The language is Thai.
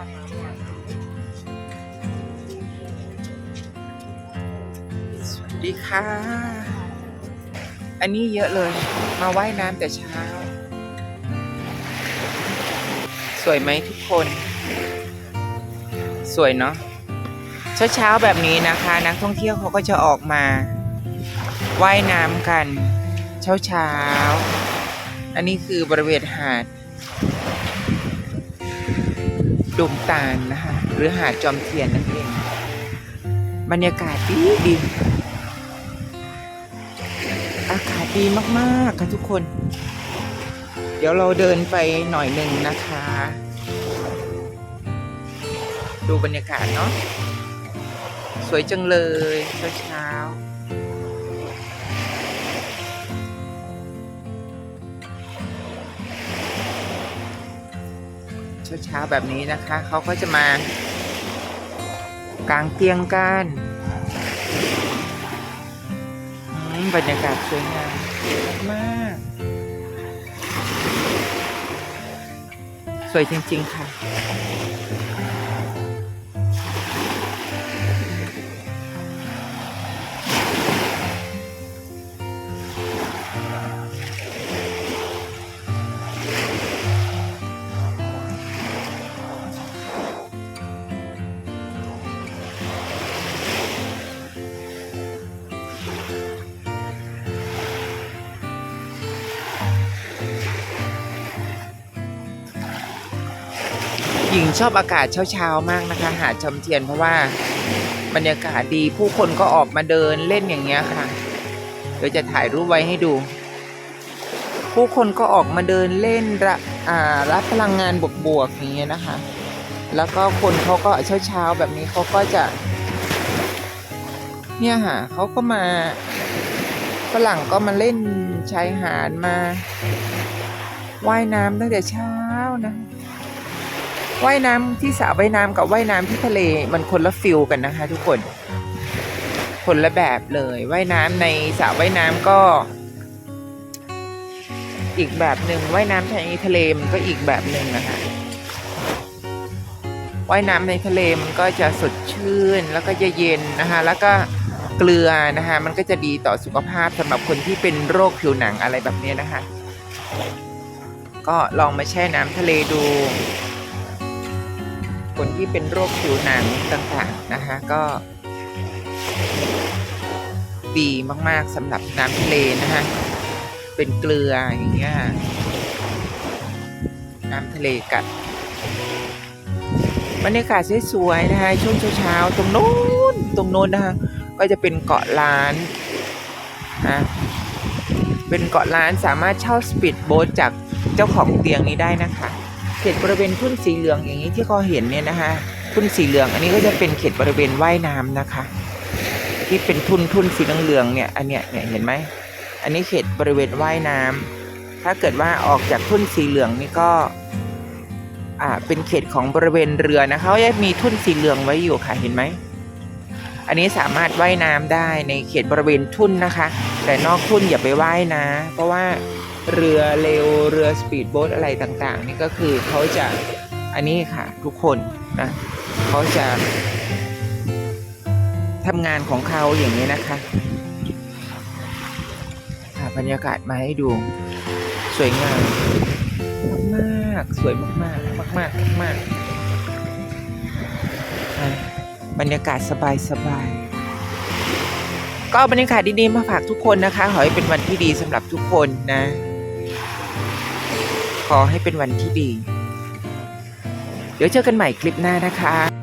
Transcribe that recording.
สวัสดีค่ะ อันนี้เยอะเลย มาว่ายน้ำแต่เช้า สวยไหมทุกคน สวยเนาะเช้าเช้าๆแบบนี้นะคะ นักท่องเที่ยวเขาก็จะออกมาว่ายน้ำกัน เช้าเช้าๆอันนี้คือบริเวณหาด ดุมตาลนะคะหรือหาดจอมเทียนนั่นเอง บรรยากาศดีดีอากาศดีมากๆค่ะทุกคน เดี๋ยวเราเดินไปหน่อยหนึ่งนะคะ ดูบรรยากาศเนาะสวยจังเลยเช้าเช้า เช้าเช้าๆแบบนี้นะคะ เขาก็จะมากางเตียงกันบรรยากาศสวยงามมากสวยจริง ๆ ค่ะ ชอบอากาศเช้าๆมากนะคะ หาดจอมเทียนเพราะว่าบรรยากาศดีผู้คนก็ออกมาเดินเล่นอย่างเงี้ยค่ะ เดี๋ยวจะถ่ายรูปไว้ให้ดู ผู้คนก็ออกมาเดินเล่นระรับพลังงานบวกๆอย่างเงี้ยนะคะ แล้วก็คนเขาก็เช้าๆแบบนี้เขาก็จะเนี่ยค่ะเขาก็มาฝรั่งก็มาเล่นชายหาดมา ว่ายน้ำตั้งแต่เช้านะ ว่ายน้ำที่สระว่ายน้ำกับว่ายน้ำที่ทะเลมันคนละฟิลกันนะคะ ทุกคน คนละแบบเลยว่ายน้ำในสระว่ายน้ำก็ อีกแบบหนึ่งว่ายน้ำในทะเลมันก็อีกแบบหนึ่งนะคะว่ายน้ำในทะเลมันก็จะสดชื่นแล้วก็จะเย็นนะคะ แล้วก็เกลือนะคะ มันก็จะดีต่อสุขภาพสำหรับคนที่เป็นโรคผิวหนังอะไรแบบนี้นะคะ ก็ลองมาแช่น้ำทะเลดู คนที่เป็นโรคผิวหนังต่างๆนะคะก็ ดีมากๆสำหรับน้ำทะเลนะคะเป็นเกลืออย่างเงี้ยน้ำทะเลกัดบรรยากาศสวยๆนะคะช่วงเช้าๆตรงโน้นตรงโน้นนะคะก็จะเป็นเกาะล้านนะเป็นเกาะล้านสามารถเช่าสปีดโบ๊ทจากเจ้าของเตียงนี้ได้นะคะ เขตบริเวณทุ่นสีเหลืองอย่างนี้ที่เขาเห็นเนี่ยนะคะทุ่นสีเหลือง อันนี้ก็จะเป็นเขตบริเวณว่ายน้ำนะคะ ที่เป็นทุ่นทุ่นสีเหลืองเนี่ยอันเนี้ยเนี่ยเห็นไหมอันนี้เขตบริเวณว่ายน้ำถ้าเกิดว่าออกจากทุ่นสีเหลืองนี่ก็อ่าเป็นเขตของบริเวณเรือนะคะเขาจะมีทุ่นสีเหลืองไว้อยู่ค่ะเห็นไหมอันนี้สามารถว่ายน้ำได้ในเขตบริเวณทุ่นนะคะ แต่นอกทุ่นอย่าไปว่ายนะ เพราะว่า เรือเร็วเรือสปีดโบ๊ทอะไรต่างๆ นี่ก็คือเขาจะอันนี้ค่ะทุกคนนะเขาจะทำงานของเขาอย่างนี้นะคะหาบรรยากาศมาให้ดูสวยงาม มากๆสวยมากๆ มากๆมากๆบรรยากาศสบายๆก็บรรยากาศดีๆมาฝากทุกคนนะคะ ขอให้เป็นวันที่ดีสำหรับทุกคนนะ อให้เป็นวันที่ดี เดี๋ยวเจอกันใหม่คลิปหน้านะคะ